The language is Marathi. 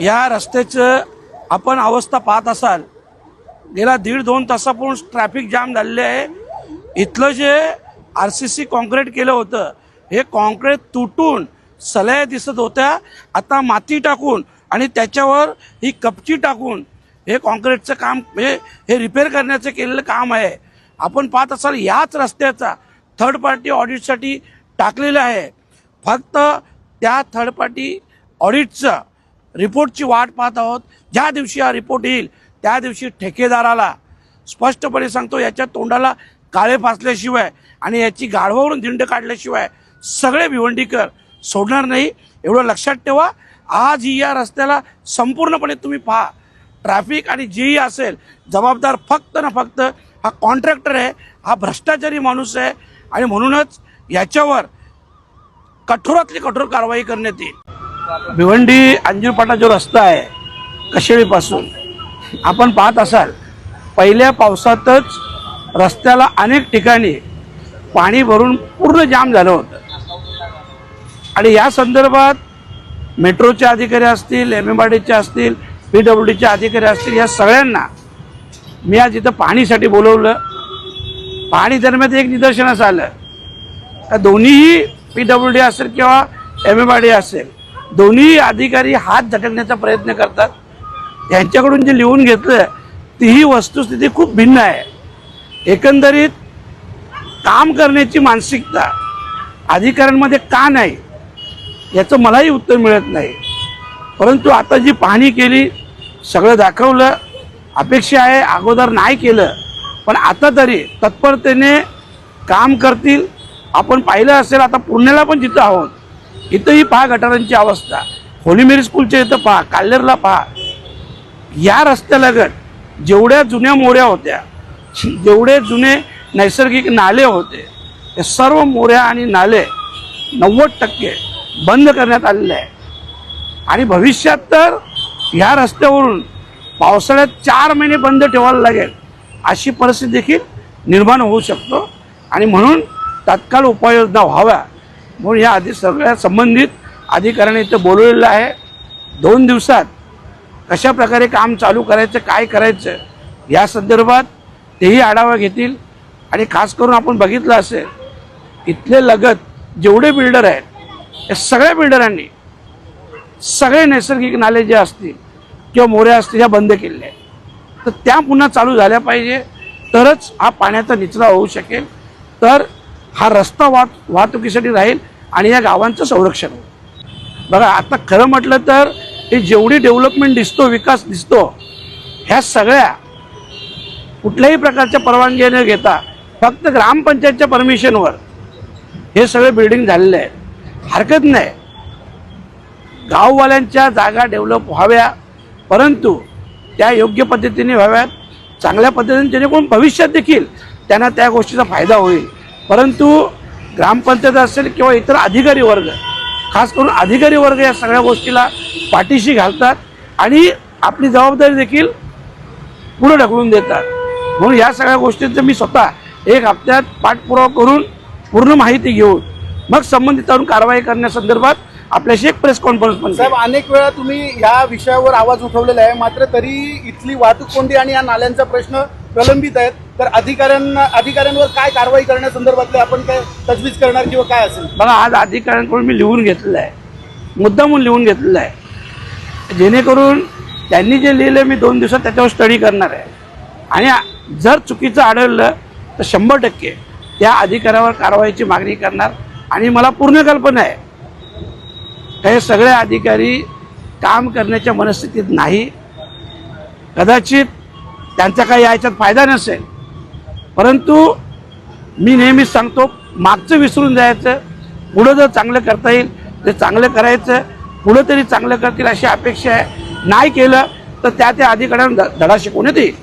या रस्त्याचं आपण अवस्था पाहत असाल गेला दीड दोन तासापूर्ण ट्रॅफिक जाम झालेले आहे. इथलं जे आर सी सी कॉन्क्रीट केलं होतं हे कॉन्क्रीट तुटून सलया दिसत होत्या. आता माती टाकून आणि त्याच्यावर ही कपची टाकून हे कॉन्क्रीटचं काम हे हे रिपेअर करण्याचं केलेलं काम आहे. आपण पाहत असाल याच रस्त्याचा थर्ड पार्टी ऑडिटसाठी टाकलेलं आहे. फक्त त्या थर्ड पार्टी ऑडिटचं रिपोर्टची वाट पाहत आहोत. ज्या दिवशी हा रिपोर्ट येईल त्या दिवशी ठेकेदाराला स्पष्टपणे सांगतो याच्या तोंडाला काळे फासल्याशिवाय आणि याची गाढवावरून धिंड काढल्याशिवाय सगळे भिवंडीकर सोडणार नाही. एवढं लक्षात ठेवा. आज ही या रस्त्याला संपूर्णपणे तुम्ही पहा. ट्रॅफिक आणि जेही असेल जबाबदार फक्त ना फक्त हा कॉन्ट्रॅक्टर आहे हा भ्रष्टाचारी माणूस आहे आणि म्हणूनच याच्यावर कठोरातली कठोर कारवाई करण्यात येईल. भिवंडी अंजीरपाटा जो रस्ता आहे कशेळीपासून. आपण पाहत असाल पहिल्या पावसातच रस्त्याला अनेक ठिकाणी पाणी भरून पूर्ण जाम झालं होतं. आणि या संदर्भात मेट्रोचे अधिकारी असतील एम एम आर डीचे असतील पी डब्ल्यू डीचे अधिकारी असतील या सगळ्यांना मी आज इथं पाणीसाठी बोलवलं. पाणी दरम्यान एक निदर्शनास आलं. का दोन्हीही पी डब्ल्यू डी असेल किंवा एम एम आर डी असेल दोन्ही अधिकारी हात झटकण्याचा प्रयत्न करतात. यांच्याकडून जे लिहून घेतलं तीही वस्तुस्थिती खूप भिन्न आहे. एकंदरीत काम करण्याची मानसिकता अधिकाऱ्यांमध्ये का नाही याचं मलाही उत्तर मिळत नाही. परंतु आता जी पाहणी केली सगळं दाखवलं अपेक्षा आहे अगोदर नाही केलं पण आता तरी तत्परतेने काम करतील. आपण पाहिलं असेल आता पुण्याला पण जिथं आहोत इथंही पहा गटारांची अवस्था. होली मेरी स्कूलच्या इथं पहा काल्लेरला पहा. या रस्त्यालगत जेवढ्या जुन्या मोऱ्या होत्या जेवढे जुने नैसर्गिक नाले होते ते सर्व मोऱ्या आणि नाले नव्वद टक्के बंद करण्यात आलेले आहे आणि भविष्यात तर ह्या रस्त्यावरून पावसाळ्यात चार महिने बंद ठेवायला लागेल अशी परिस्थिती देखील निर्माण होऊ शकतो. आणि म्हणून तात्काळ उपाययोजना व्हाव्या. म्हणून ह्या आधी सगळ्या संबंधित अधिकाऱ्यांनी इथं बोलवलेलं आहे. दोन दिवसात कशा प्रकारे काम चालू करायचं काय करायचं या संदर्भात तेही आढावा घेतील. आणि खास करून आपण बघितलं असेल इथले लगत जेवढे बिल्डर आहेत या सगळ्या बिल्डरांनी सगळे नैसर्गिक नाले जे असतील किंवा मोऱ्या असतील ह्या बंद केलेल्या आहेत. तर त्या पुन्हा चालू झाल्या पाहिजे. तरच हा पाण्याचा निचरा होऊ शकेल. तर हा रस्ता वाहत वाहतुकीसाठी राहील आणि या गावांचं संरक्षण होईल. बघा आता खरं म्हटलं तर हे जेवढी डेव्हलपमेंट दिसतो विकास दिसतो ह्या सगळ्या कुठल्याही प्रकारच्या परवानगी न घेता फक्त ग्रामपंचायतच्या परमिशनवर हे सगळे बिल्डिंग झालेले आहेत हरकत नाही. गाववाल्यांच्या जागा डेव्हलप व्हाव्या परंतु त्या योग्य पद्धतीने व्हाव्यात चांगल्या पद्धतीने जेणेकरून भविष्यात देखील त्यांना त्या गोष्टीचा फायदा होईल. परंतु ग्रामपंचायत असेल किंवा इतर अधिकारी वर्ग खास करून अधिकारी वर्ग या सगळ्या गोष्टीला पाठीशी घालतात आणि आपली जबाबदारी देखील पुढे ढकलून देतात. म्हणून या सगळ्या गोष्टींचं मी स्वतः एक हप्त्यात पाठपुरावा करून पूर्ण माहिती घेऊन मग संबंधितांवर कारवाई करण्यासंदर्भात आपल्याशी एक प्रेस कॉन्फरन्स पण साहेब अनेक वेळा तुम्ही या विषयावर आवाज उठवलेला आहे. मात्र तरी इथली वाहतूक कोंडी आणि या नाल्यांचा प्रश्न प्रलंबित आहेत. तर अधिकाऱ्यांना अधिकाऱ्यांवर काय कारवाई करण्यासंदर्भातले आपण काय तजवीज करणार किंवा काय असेल? बघा आज अधिकाऱ्यांकडून मी लिहून घेतलेलं आहे. मुद्दामून लिहून घेतलेलं आहे. जेणेकरून त्यांनी जे लिहिलं मी दोन दिवसात त्याच्यावर स्टडी करणार आहे. आणि जर चुकीचं आढळलं तर शंभर टक्के त्या अधिकाऱ्यावर कारवाईची मागणी करणार. आणि मला पूर्ण कल्पना आहे. हे सगळे अधिकारी काम करण्याच्या मनस्थितीत नाही. कदाचित त्यांचा काही याच्यात फायदा नसेल. परंतु मी नेहमीच सांगतो मागचं विसरून जायचं पुढं जर चांगलं करता येईल ते चांगलं करायचं पुढं तरी चांगलं करतील अशी अपेक्षा आहे. नाही केलं तर त्या त्या अधिकाऱ्यांना धडा शिकवण्यात येईल.